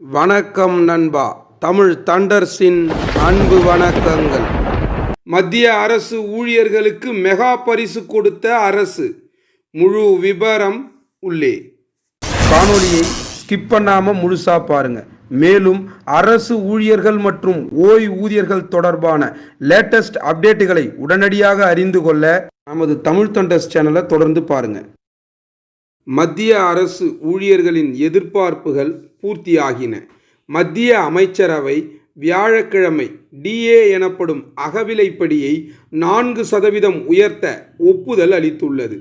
வணக்கம் நண்பா. தமிழ் தண்டர்ஸின் அன்பு வணக்கங்கள். மத்திய அரசு ஊழியர்களுக்கு மெகா பரிசு கொடுத்த அரசு. முழு விபரம் உள்ளே. காணொலியை ஸ்கிப் பண்ணாம முழுசா பாருங்க. மேலும் அரசு ஊழியர்கள் மற்றும் ஓய்வூதியர்கள் தொடர்பான லேட்டஸ்ட் அப்டேட்டுகளை உடனடியாக அறிந்து கொள்ள நமது தமிழ் தண்டர்ஸ் சேனலை தொடர்ந்து பாருங்கள் மத்திய அரசு ஊழியர்களின் எதிர்பார்ப்புகள் பூர்த்தியாகின. மத்திய அமைச்சரவை வியாழக்கிழமை டிஏ எனப்படும் அகவிலைப்படியை நான்கு சதவீதம் உயர்த்த ஒப்புதல் அளித்துள்ளது.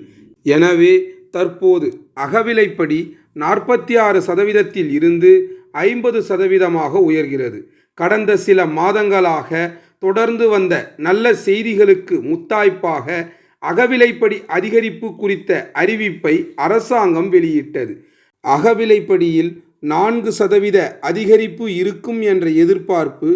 எனவே தற்போது அகவிலைப்படி நாற்பத்தி ஆறு சதவீதத்தில் இருந்து ஐம்பது சதவீதமாக உயர்கிறது. கடந்த சில மாதங்களாக தொடர்ந்து வந்த நல்ல செய்திகளுக்கு முத்தாய்ப்பாக அகவிலைப்படி அதிகரிப்பு குறித்த அறிவிப்பை அரசாங்கம் வெளியிட்டது. அகவிலைப்படியில் நான்கு சதவீத அதிகரிப்பு இருக்கும் என்ற எதிர்பார்ப்பு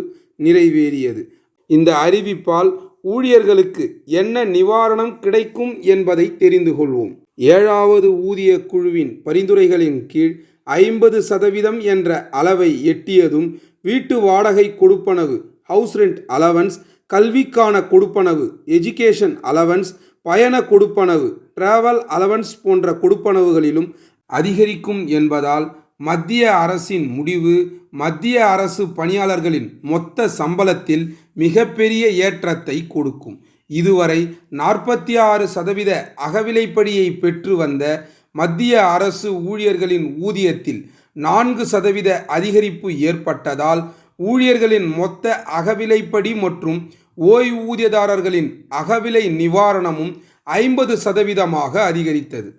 நிறைவேறியது. இந்த அறிவிப்பால் ஊழியர்களுக்கு என்ன நிவாரணம் கிடைக்கும் என்பதை தெரிந்து கொள்வோம். ஏழாவது ஊதிய குழுவின் பரிந்துரைகளின் கீழ் ஐம்பது சதவீதம் என்ற அளவை எட்டியதும் வீட்டு வாடகை கொடுப்பனவு ஹவுஸ் ரெண்ட் அலவன்ஸ் கல்விக்கான கொடுப்பனவு எஜுகேஷன் அலவன்ஸ் பயண கொடுப்பனவு டிராவல் அலவன்ஸ் போன்ற கொடுப்பனவுகளிலும் அதிகரிக்கும் என்பதால் மத்திய அரசின் முடிவு மத்திய அரசு பணியாளர்களின் மொத்த சம்பளத்தில் மிகப்பெரிய ஏற்றத்தை கொடுக்கும். இதுவரை நாற்பத்தி ஆறு சதவீத அகவிலைப்படியை பெற்று வந்த மத்திய அரசு ஊழியர்களின் ஊதியத்தில் நான்கு சதவீத அதிகரிப்பு ஏற்பட்டதால் ஊழியர்களின் மொத்த அகவிலைப்படி மற்றும் ஓய்வூதியதாரர்களின் அகவிலை நிவாரணமும் ஐம்பது சதவீதமாக அதிகரித்தது.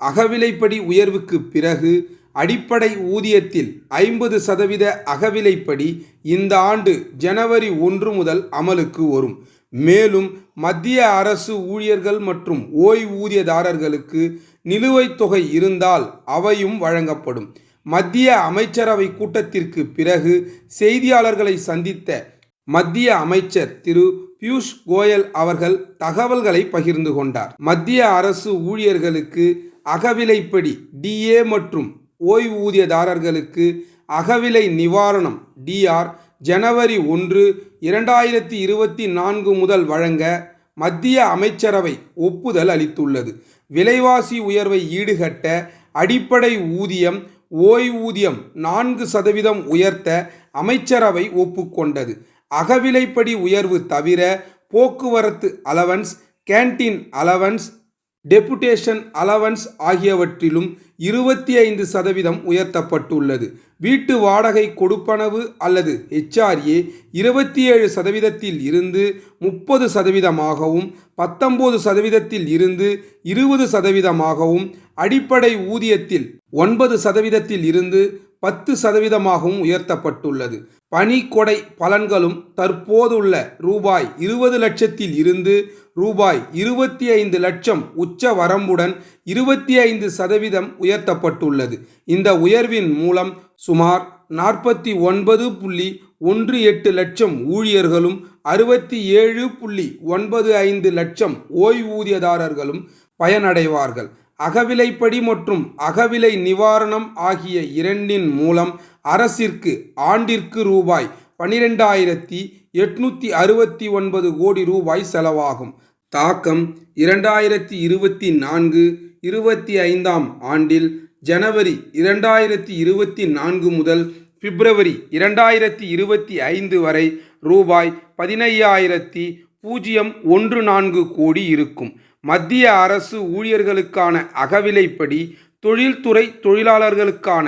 அகவிலைப்படி உயர்வுக்கு பிறகு அடிப்படை ஊதியத்தில் ஐம்பது சதவீத அகவிலைப்படி இந்த ஆண்டு ஜனவரி ஒன்று முதல் அமலுக்கு வரும். மேலும் மத்திய அரசு ஊழியர்கள் மற்றும் ஓய்வூதியதாரர்களுக்கு நிலுவைத் தொகை இருந்தால் அவையும் வழங்கப்படும். மத்திய அமைச்சரவை கூட்டத்திற்கு பிறகு செய்தியாளர்களை சந்தித்த மத்திய அமைச்சர் திரு பியூஷ் கோயல் அவர்கள் தகவல்களை பகிர்ந்து கொண்டார். மத்திய அரசு ஊழியர்களுக்கு அகவிலைப்படி டிஏ மற்றும் ஓய்வூதியதாரர்களுக்கு அகவிலை நிவாரணம் டிஆர் ஜனவரி ஒன்று இரண்டாயிரத்தி இருபத்தி நான்கு முதல் வழங்க மத்திய அமைச்சரவை ஒப்புதல் அளித்துள்ளது. விலைவாசி உயர்வை ஈடுகட்ட அடிப்படை ஊதியம் ஓய்வூதியம் நான்கு சதவீதம் உயர்த்த அமைச்சரவை ஒப்புக்கொண்டது. அகவிலைப்படி உயர்வு தவிர போக்குவரத்து allowance canteen allowance deputation allowance ஆகியவற்றிலும் இருபத்தி ஐந்து சதவீதம் உயர்த்தப்பட்டுள்ளது. வீட்டு வாடகை கொடுப்பனவு அல்லது ஹெச்ஆர்ஏ இருபத்தி ஏழு சதவீதத்தில் இருந்து முப்பது சதவீதமாகவும் பத்தொம்போது சதவீதத்தில் இருந்து இருபது சதவீதமாகவும் அடிப்படை ஊதியத்தில் ஒன்பது சதவீதத்தில் இருந்து பத்து சதவீதமாகவும் உயர்த்தப்பட்டுள்ளது. பனிக்கொடை பலன்களும் தற்போதுள்ள ரூபாய் இருபது லட்சத்தில் இருந்து ரூபாய் இருபத்தி ஐந்து லட்சம் உச்ச வரம்புடன் இருபத்தி ஐந்து சதவீதம் உயர்த்தப்பட்டுள்ளது. இந்த உயர்வின் மூலம் சுமார் நாற்பத்தி ஒன்பது புள்ளி ஒன்று எட்டு லட்சம் ஊழியர்களும் அறுபத்தி ஏழு புள்ளி ஒன்பது ஐந்து லட்சம் ஓய்வூதியதாரர்களும் பயனடைவார்கள். அகவிலைப்படி மற்றும் அகவிலை நிவாரணம் ஆகிய இரண்டின் மூலம் அரசிற்கு ஆண்டிற்கு ரூபாய் பனிரெண்டாயிரத்தி எட்நூற்றி அறுபத்தி ஒன்பது கோடி ரூபாய் செலவாகும். தாக்கம் இரண்டாயிரத்தி இருபத்தி நான்கு இருபத்தி ஐந்தாம் ஆண்டில் ஜனவரி இரண்டாயிரத்தி இருபத்தி நான்கு முதல் பிப்ரவரி இரண்டாயிரத்தி இருபத்தி ஐந்து வரை ரூபாய் பதினையாயிரத்தி பூஜ்ஜியம் ஒன்று நான்கு கோடி இருக்கும். மத்திய அரசு ஊழியர்களுக்கான அகவிலைப்படி தொழில்துறை தொழிலாளர்களுக்கான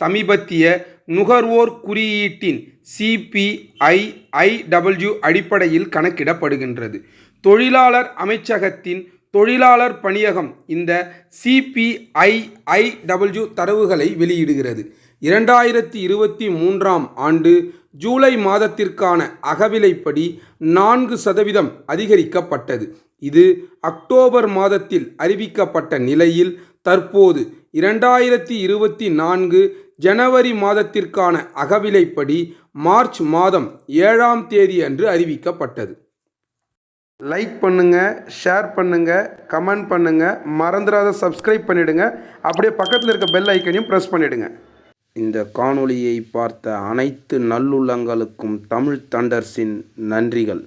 சமீபத்திய நுகர்வோர் குறியீட்டின் சிபிஐஐடபிள்யூ அடிப்படையில் கணக்கிடப்படுகின்றது. தொழிலாளர் அமைச்சகத்தின் தொழிலாளர் பணியகம் இந்த சிபிஐஐடபிள்யூ தரவுகளை வெளியிடுகிறது. இரண்டாயிரத்தி இருபத்தி மூன்றாம் ஆண்டு ஜூலை மாதத்திற்கான அகவிலைப்படி நான்கு சதவீதம் அதிகரிக்கப்பட்டது. இது அக்டோபர் மாதத்தில் அறிவிக்கப்பட்ட நிலையில் தற்போது இரண்டாயிரத்தி இருபத்தி நான்கு ஜனவரி மாதத்திற்கான அகவிலைப்படி மார்ச் மாதம் ஏழாம் தேதி அன்று அறிவிக்கப்பட்டது. லைக் பண்ணுங்க ஷேர் பண்ணுங்க கமெண்ட் பண்ணுங்க மறந்துடாத சப்ஸ்கிரைப் பண்ணிடுங்க. அப்படியே பக்கத்தில் இருக்க பெல் ஐக்கனையும் ப்ரெஸ் பண்ணிடுங்க. இந்த காணொளியை பார்த்த அனைத்து நல்லுள்ளங்களுக்கும் தமிழ் தண்டர்ஸின் நன்றிகள்.